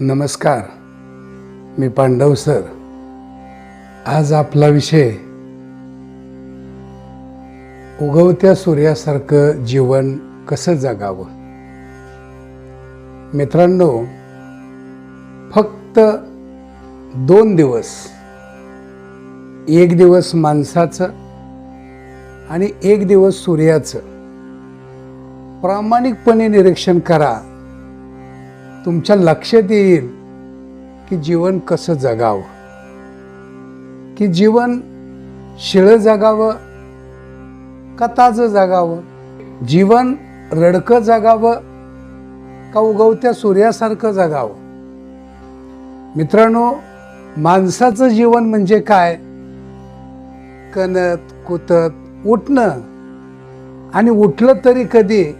नमस्कार. मी पांडव सर. आज आपला विषय उगवत्या सूर्यासारखं जीवन कसं जगावं? मित्रांनो फक्त दोन दिवस एक दिवस माणसाचं आणि एक दिवस सूर्याचं. प्रामाणिकपणे निरीक्षण करा. तुमच्या लक्षात येईल की जीवन कसं जगावं. की जीवन शिळं जगावं का ताजं जगावं. जीवन रडकं जगावं का उगवत्या सूर्यासारखं जगावं. मित्रांनो माणसाचं जीवन म्हणजे काय? कणत कुतत उठणं. आणि उठलं तरी कधी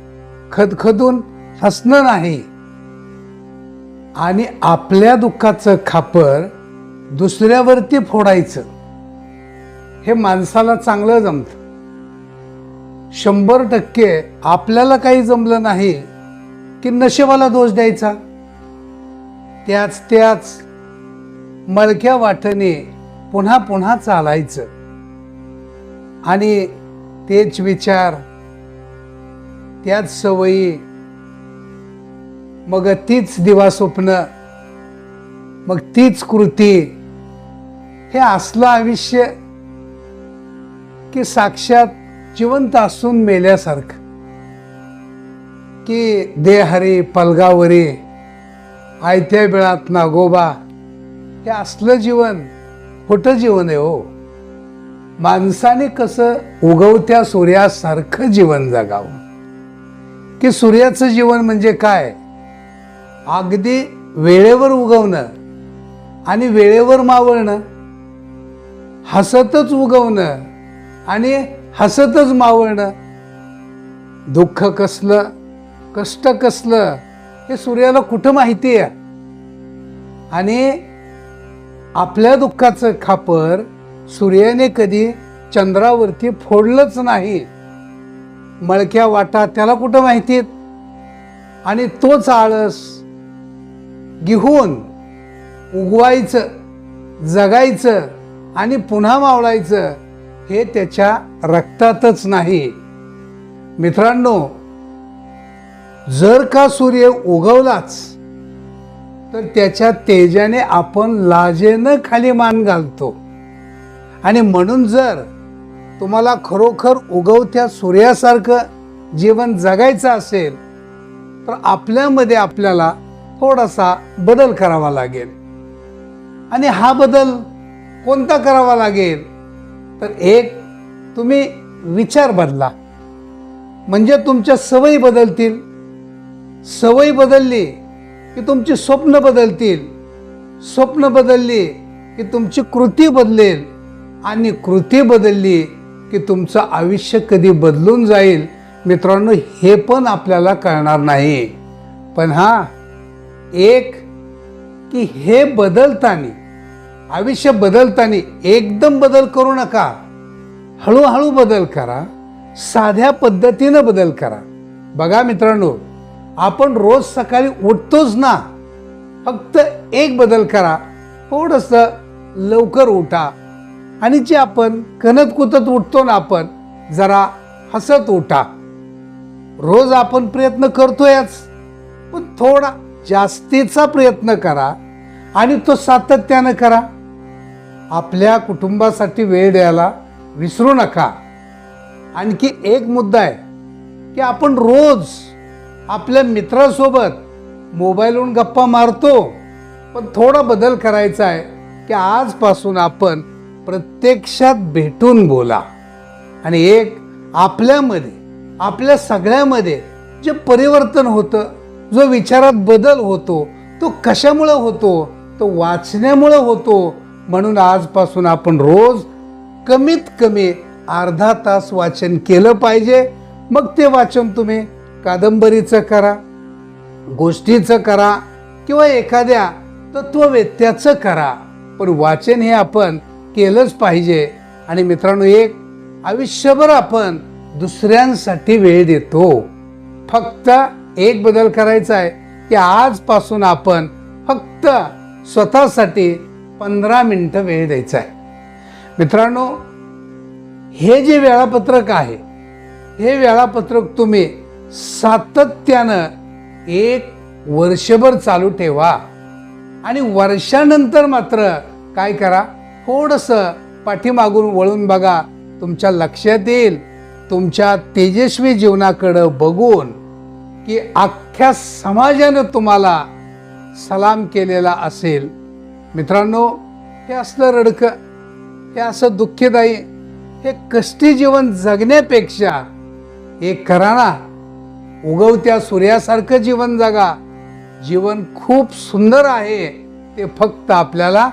खदखदून हसणं नाही. आणि आपल्या दुःखाचं खापर दुसऱ्यावरती फोडायचं हे माणसाला चांगलं जमतं. शंभर टक्के आपल्याला काही जमलं नाही की नशेबाला दोष द्यायचा. त्याच त्याच मळक्या वाटणे पुन्हा पुन्हा चालायचं. आणि तेच विचार त्याच सवयी मग तीच दिवा स्वप्न मग तीच कृती हे असलं आयुष्य की साक्षात जिवंत असून मेल्यासारखं. की देहरी पलगावरी आयत्या बिळात नागोबा हे असलं जीवन खोटं जीवन आहे हो. माणसाने कसं उगवत्या सूर्यासारखं जीवन जगावं. की सूर्याचं जीवन म्हणजे काय? अगदी वेळेवर उगवणं आणि वेळेवर मावळणं हसतच उगवणं आणि हसतच मावळणं दुःख कसलं कष्ट कसलं हे सूर्याला कुठं माहिती आहे? आणि आपल्या दुःखाचं खापर सूर्याने कधी चंद्रावरती फोडलंच नाही. मळक्या वाटा त्याला कुठं माहितीत आणि तोच आळस घेऊन उगवायचं जगायचं आणि पुन्हा मावळायचं हे त्याच्या रक्तातच नाही. मित्रांनो जर का सूर्य उगवलाच तर त्याच्या तेजाने आपण लाजेनं खाली मान घालतो. आणि म्हणून जर तुम्हाला खरोखर उगवत्या सूर्यासारखं जीवन जगायचं असेल तर आपल्यामध्ये आपल्याला थोडासा बदल करावा लागेल. आणि हा बदल कोणता करावा लागेल? तर एक तुम्ही विचार बदला. म्हणजे तुमच्या सवयी बदलतील. सवयी बदलली की तुमची स्वप्न बदलतील. स्वप्न बदलली की तुमची कृती बदलेल. आणि कृती बदलली की तुमचं आयुष्य कधी बदलून जाईल? मित्रांनो हे पण आपल्याला कळणार नाही. पण हा एक की हे बदलताना आयुष्य बदलताना एकदम बदल करू नका. हळूहळू बदल करा. साध्या पद्धतीनं बदल करा. बघा मित्रांनो आपण रोज सकाळी उठतोच ना फक्त एक बदल करा. थोडंसं लवकर उठा. आणि जे आपण कणत कुतत उठतो ना आपण जरा हसत उठा. रोज आपण प्रयत्न करतोयच पण थोडा जास्तीचा प्रयत्न करा आणि तो सातत्यानं करा. आपल्या कुटुंबासाठी वेळ द्यायला विसरू नका. आणखी एक मुद्दा आहे की आपण रोज आपल्या मित्रासोबत मोबाईलवरून गप्पा मारतो. पण थोडा बदल करायचा आहे की आजपासून आपण प्रत्यक्षात भेटून बोला. आणि एक आपल्यामध्ये आपल्या सगळ्यामध्ये जे परिवर्तन होतं जो विचारात बदल होतो तो कशामुळं होतो तो वाचण्यामुळं होतो म्हणून आजपासून आपण रोज कमीत कमी अर्धा तास वाचन केलं पाहिजे. मग ते वाचन तुम्ही कादंबरीचं करा गोष्टीचं करा किंवा एखाद्या तत्ववेत्याचं करा. पण वाचन हे आपण केलंच पाहिजे. आणि मित्रांनो एक आयुष्यभर आपण दुसऱ्यांसाठी वेळ देतो. फक्त एक बदल करायचा आहे की आजपासून आपण फक्त स्वतःसाठी पंधरा मिनटं वेळ द्यायचा आहे. मित्रांनो हे जे वेळापत्रक आहे हे वेळापत्रक तुम्ही सातत्यानं एक वर्षभर चालू ठेवा आणि वर्षानंतर मात्र काय करा थोडंसं पाठीमागून वळून बघा तुमच्या लक्षात येईल. तुमच्या तेजस्वी जीवनाकडं बघून की अख्ख्या समाजानं तुम्हाला सलाम केलेला असेल. मित्रांनो हे असलं रडकं हे असं दुःखदायी हे कष्टी जीवन जगण्यापेक्षा एक करा ना उगवत्या सूर्यासारखं जीवन जगा. जीवन खूप सुंदर आहे. ते फक्त आपल्याला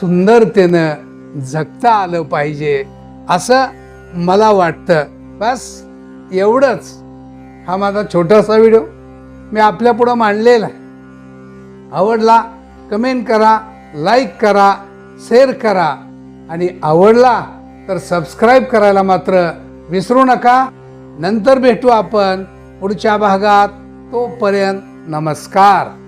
सुंदरतेनं जगता आलं पाहिजे असं मला वाटतं. बस एवढंच. हा माझा छोटासा व्हिडिओ. मी आपल्या पुढं मांडलेला आहे. आवडला कमेंट करा लाईक करा शेअर करा. आणि आवडला तर सबस्क्राईब करायला मात्र विसरू नका. नंतर भेटू आपण पुढच्या भागात. तोपर्यंत नमस्कार.